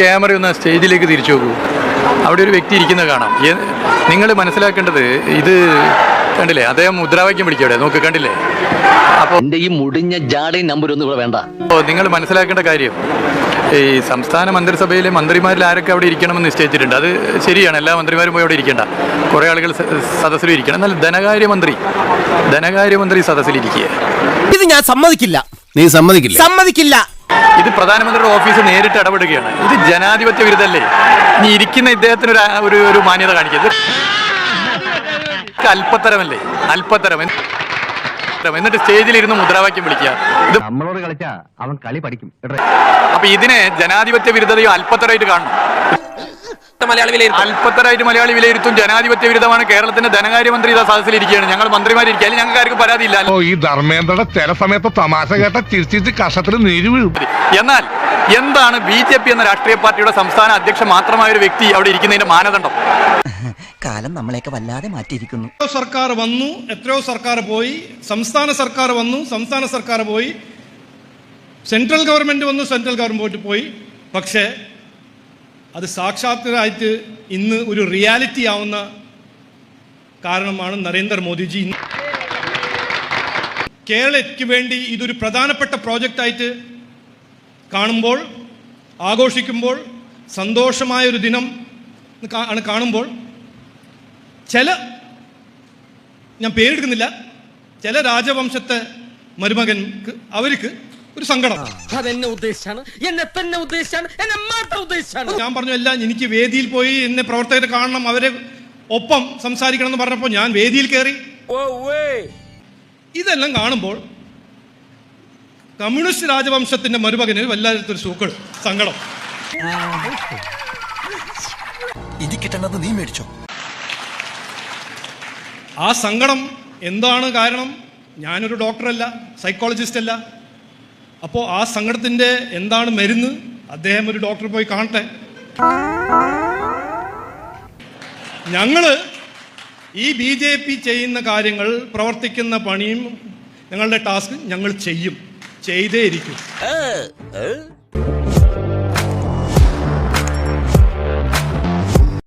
Camera ഒന്ന് സ്റ്റേജിലേക്ക് തിരിച്ചു നോക്കൂ. അവിടെ ഒരു വ്യക്തി ഇരിക്കുന്നത് കാണാം. നിങ്ങൾ മനസ്സിലാക്കേണ്ടത് ഇത് കണ്ടില്ലേ? അദ്ദേഹം മുദ്രാവാക്യം പിടിക്കും അവിടെ. നോക്ക് കണ്ടില്ലേ? അപ്പോൾ എന്റെ ഈ മുടിഞ്ഞ ജാടയും നമ്പർ ഒന്നും ഇവിടെ വേണ്ട. നിങ്ങൾ മനസ്സിലാക്കേണ്ട കാര്യം ഈ സംസ്ഥാന മന്ത്രിസഭയിലെ മന്ത്രിമാരിൽ ആരൊക്കെ അവിടെ ഇരിക്കണമെന്ന് നിശ്ചയിച്ചിട്ടുണ്ട്. അത് ശരിയാണ്. എല്ലാ മന്ത്രിമാരും പോയി അവിടെ ഇരിക്കേണ്ട. കുറേ ആളുകൾ സദസ്സിലും സദസ്സിൽ ഇരിക്കണം. എന്നാൽ ധനകാര്യമന്ത്രി ധനകാര്യമന്ത്രി സദസ്സിലിരിക്കുക ഇത് ഞാൻ സമ്മതിക്കില്ല. നീ സമ്മതിക്കില്ല? സമ്മതിക്കില്ല. ഇത് പ്രധാനമന്ത്രിയുടെ ഓഫീസ് നേരിട്ട് ഇടപെടുകയാണ്. ഇത് ജനാധിപത്യ വിരുദ്ധല്ലേ? ഇനി ഇരിക്കുന്ന ഇദ്ദേഹത്തിന് ഒരു ഒരു മാന്യത കാണിക്കരുത്. അല്പത്തരമല്ലേ? അല്പത്തരം. എന്നിട്ട് സ്റ്റേജിലിരുന്ന് മുദ്രാവാക്യം വിളിക്കുക. ഇത് നമ്മളോട് കളിച്ചാ അവൻ കളി പഠിക്കും. അപ്പൊ ഇതിനെ ജനാധിപത്യ വിരുദ്ധതയോ അല്പത്തരമായിട്ട് കാണണം. അല്പത്തരായിട്ട് മലയാളി വിലയിരുത്തും. ജനാധിപത്യ വിരുദ്ധമാണ്. കേരളത്തിന്റെ ധനകാര്യമന്ത്രി ഇതാ സദസ്സിലിരിക്കുകയാണ് ഞങ്ങൾ മന്ത്രിമാരിരിക്കുക. അല്ലെങ്കിൽ ഞങ്ങൾക്ക് ആർക്കും പരാതിയില്ല ഓ ഈ ധർമ്മേന്ദ്രയുടെ ചില സമയത്ത് തമാശ കേട്ട തിരിച്ചിരിച്ച് കഷത്തിൽ നീര് വീഴും. എന്നാൽ എന്താണ് ബി ജെ പി എന്ന രാഷ്ട്രീയ പാർട്ടിയുടെ സംസ്ഥാന അധ്യക്ഷൻ മാത്രമായ ഒരു വ്യക്തി അവിടെ ഇരിക്കുന്നതിന്റെ മാനദണ്ഡം? കാലം നമ്മളെയൊക്കെ വല്ലാതെ മാറ്റിയിരിക്കുന്നു. എത്രയോ സർക്കാർ വന്നു എത്രയോ സർക്കാർ പോയി. സംസ്ഥാന സർക്കാർ വന്നു സംസ്ഥാന സർക്കാർ പോയി. സെൻട്രൽ ഗവൺമെന്റ് വന്നു സെൻട്രൽ ഗവൺമെന്റ് പോയി. പക്ഷേ അത് സാക്ഷാത്കരായിട്ട് ഇന്ന് ഒരു റിയാലിറ്റി ആവുന്ന കാരണമാണ് നരേന്ദ്രമോദിജി ഇന്ന് കേരളയ്ക്ക് വേണ്ടി ഇതൊരു പ്രധാനപ്പെട്ട പ്രോജക്റ്റായിട്ട് കാണുമ്പോൾ ആഘോഷിക്കുമ്പോൾ സന്തോഷമായ ഒരു ദിനം ആണ് കാണുമ്പോൾ ചില ഞാൻ പേരെടുക്കുന്നില്ല ചില രാജവംശത്തെ മരുമകൻക്ക് അവർക്ക് ഒരു സങ്കടം. അതെന്നെ ഉദ്ദേശിച്ചാണ്? എന്നെ തന്നെ ഉദ്ദേശിച്ചാണ്? എന്നെ മാത്രം ഉദ്ദേശിച്ചാണ്? ഞാൻ പറഞ്ഞു എല്ലാം എനിക്ക് വേദിയിൽ പോയി എന്നെ പ്രവർത്തകരെ കാണണം അവരെ ഒപ്പം സംസാരിക്കണം എന്ന് പറഞ്ഞപ്പോൾ ഞാൻ വേദിയിൽ കയറി. ഇതെല്ലാം കാണുമ്പോൾ കമ്മ്യൂണിസ്റ്റ് രാജവംശത്തിന്റെ മരുമകന് വല്ലാത്തൊരു സൂക്കൾ സങ്കടം. ഇത് കിട്ടണത് നീ മേടിച്ചോ. ആ സങ്കടം എന്താണ് കാരണം? ഞാനൊരു ഡോക്ടറല്ല സൈക്കോളജിസ്റ്റ് അല്ല അപ്പോൾ ആ സങ്കടത്തിന്റെ എന്താണ് മരുന്ന്? അദ്ദേഹം ഒരു ഡോക്ടർ പോയി കാണട്ടെ. ഞങ്ങൾ ഈ ബി ജെ പി ചെയ്യുന്ന കാര്യങ്ങൾ പ്രവർത്തിക്കുന്ന പണിയും ഞങ്ങളുടെ ടാസ്ക് ഞങ്ങൾ ചെയ്യും. ചെയ്തേ ഇരിക്കും.